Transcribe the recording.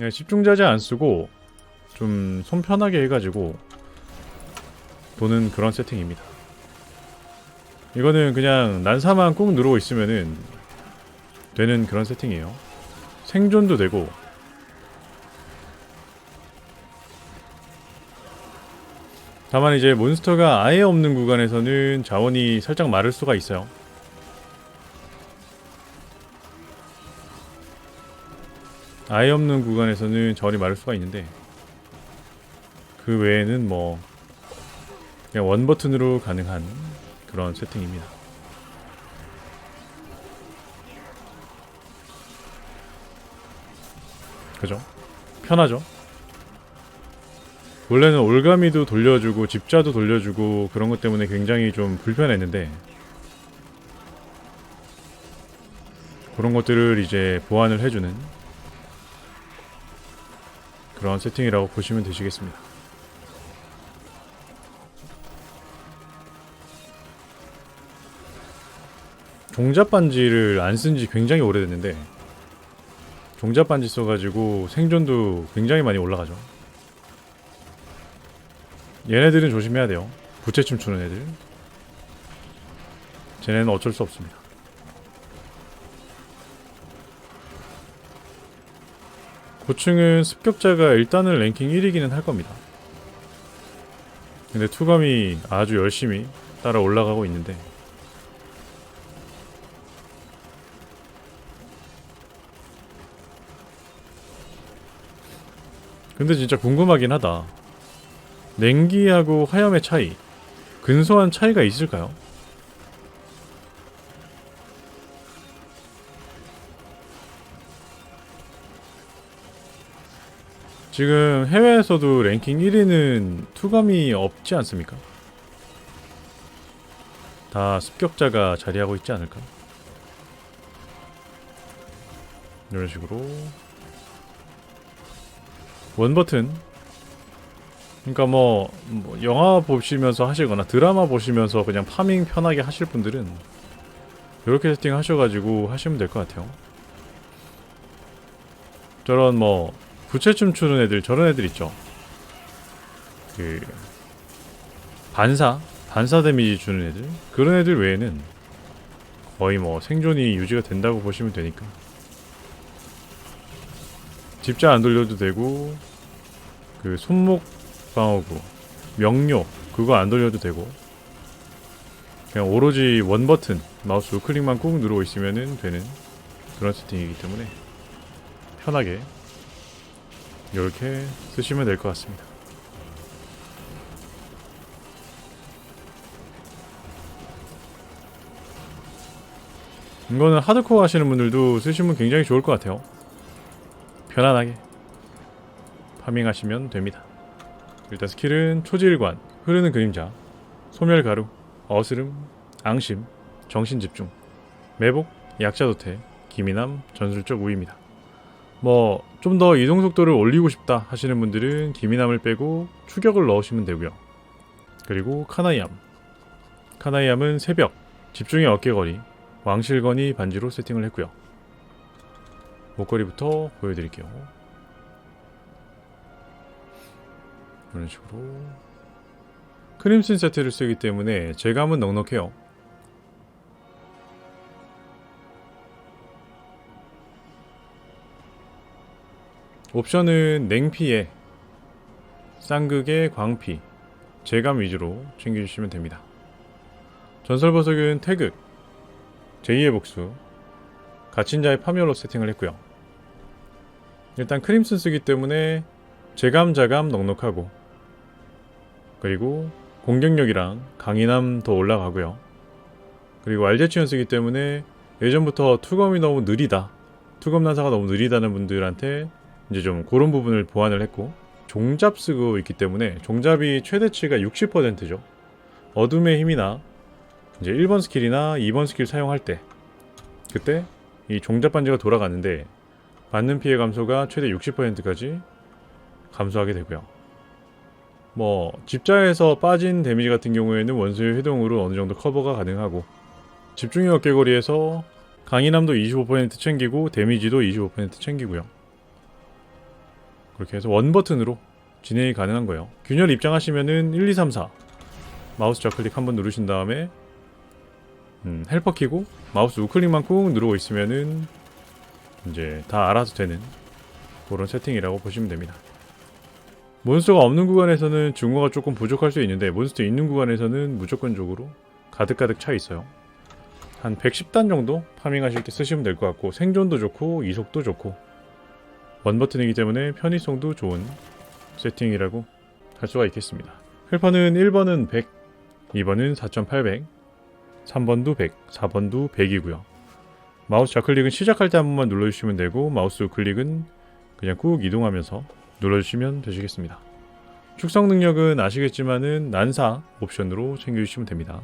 네, 집중자재 안 쓰고 좀 손 편하게 해가지고 도는 그런 세팅입니다. 이거는 그냥 난사만 꾹 누르고 있으면은 되는 그런 세팅이에요. 생존도 되고 다만 이제 몬스터가 아예 없는 구간에서는 자원이 살짝 마를 수가 있어요. 아예 없는 구간에서는 자원이 마를 수가 있는데 그 외에는 뭐 그냥 원 버튼으로 가능한 그런 세팅입니다. 그죠? 편하죠? 원래는 올가미도 돌려주고 집자도 돌려주고 그런 것 때문에 굉장히 좀 불편했는데 그런 것들을 이제 보완을 해주는 그런 세팅이라고 보시면 되시겠습니다. 종잡 반지를 안 쓴 지 굉장히 오래됐는데 종잡 반지 써가지고 생존도 굉장히 많이 올라가죠. 얘네들은 조심해야 돼요. 부채춤 추는 애들. 쟤네는 어쩔 수 없습니다. 고층은 습격자가 일단은 랭킹 1위기는 할 겁니다. 근데 투감이 아주 열심히 따라 올라가고 있는데 근데 진짜 궁금하긴 하다. 냉기하고 화염의 차이, 근소한 차이가 있을까요? 지금 해외에서도 랭킹 1위는 투감이 없지 않습니까? 다 습격자가 자리하고 있지 않을까? 이런 식으로 원 버튼 그러니까 뭐, 뭐 영화 보시면서 하시거나 드라마 보시면서 그냥 파밍 편하게 하실 분들은 이렇게 세팅 하셔가지고 하시면 될 것 같아요. 저런 뭐 부채춤 추는 애들 저런 애들 있죠. 그 반사 반사 데미지 주는 애들. 그런 애들 외에는 거의 뭐 생존이 유지가 된다고 보시면 되니까. 집자 안 돌려도 되고 그 손목 방어구 명료 그거 안 돌려도 되고. 그냥 오로지 원 버튼 마우스 우클릭만 꾹 누르고 있으면은 되는 그런 세팅이기 때문에 편하게 이렇게 쓰시면 될 것 같습니다. 이거는 하드코어 하시는 분들도 쓰시면 굉장히 좋을 것 같아요. 편안하게 파밍하시면 됩니다. 일단 스킬은 초질관, 흐르는 그림자, 소멸가루, 어스름, 앙심, 정신집중, 매복, 약자도태, 기민함, 전술적 우위입니다. 뭐 좀 더 이동 속도를 올리고 싶다 하시는 분들은 기민함을 빼고 추격을 넣으시면 되고요. 그리고 카나이암. 카나이암은 새벽, 집중의 어깨거리, 왕실건이 반지로 세팅을 했고요. 목걸이부터 보여드릴게요. 이런 식으로 크림슨 세트를 쓰기 때문에 제감은 넉넉해요. 옵션은 냉피에 쌍극의 광피, 제감 위주로 챙겨주시면 됩니다. 전설 보석은 태극, 제2의 복수, 갇힌 자의 파멸로 세팅을 했고요. 일단 크림슨 쓰기 때문에 제감 자감 넉넉하고 그리고 공격력이랑 강인함 더 올라가고요. 그리고 알제치원 쓰기 때문에 예전부터 투검이 너무 느리다. 투검 난사가 너무 느리다는 분들한테 이제 좀 그런 부분을 보완을 했고 종잡 쓰고 있기 때문에 종잡이 최대치가 60%죠. 어둠의 힘이나 이제 1번 스킬이나 2번 스킬 사용할 때 그때 이 종잡 반지가 돌아가는데 받는 피해 감소가 최대 60%까지 감소하게 되고요. 뭐 집자에서 빠진 데미지 같은 경우에는 원수의 회동으로 어느 정도 커버가 가능하고 집중력 어깨거리에서 강인함도 25% 챙기고 데미지도 25% 챙기고요. 그렇게 해서 원 버튼으로 진행이 가능한 거예요. 균열 입장하시면은 1, 2, 3, 4 마우스 좌클릭 한번 누르신 다음에 음, 헬퍼 키고 마우스 우클릭만 꾹 누르고 있으면은 이제 다 알아서 되는 그런 세팅이라고 보시면 됩니다. 몬스터가 없는 구간에서는 중고가 조금 부족할 수 있는데 몬스터 있는 구간에서는 무조건적으로 가득가득 차 있어요. 한 110단 정도 파밍하실 때 쓰시면 될 것 같고 생존도 좋고 이속도 좋고 원 버튼이기 때문에 편의성도 좋은 세팅이라고 할 수가 있겠습니다. 헬퍼는 1번은 100, 2번은 4800, 3번도 100, 4번도 100이고요. 마우스 좌클릭은 시작할 때 한 번만 눌러주시면 되고 마우스 클릭은 그냥 꾹 이동하면서 눌러주시면 되시겠습니다. 축성 능력은 아시겠지만은 난사 옵션으로 챙겨주시면 됩니다.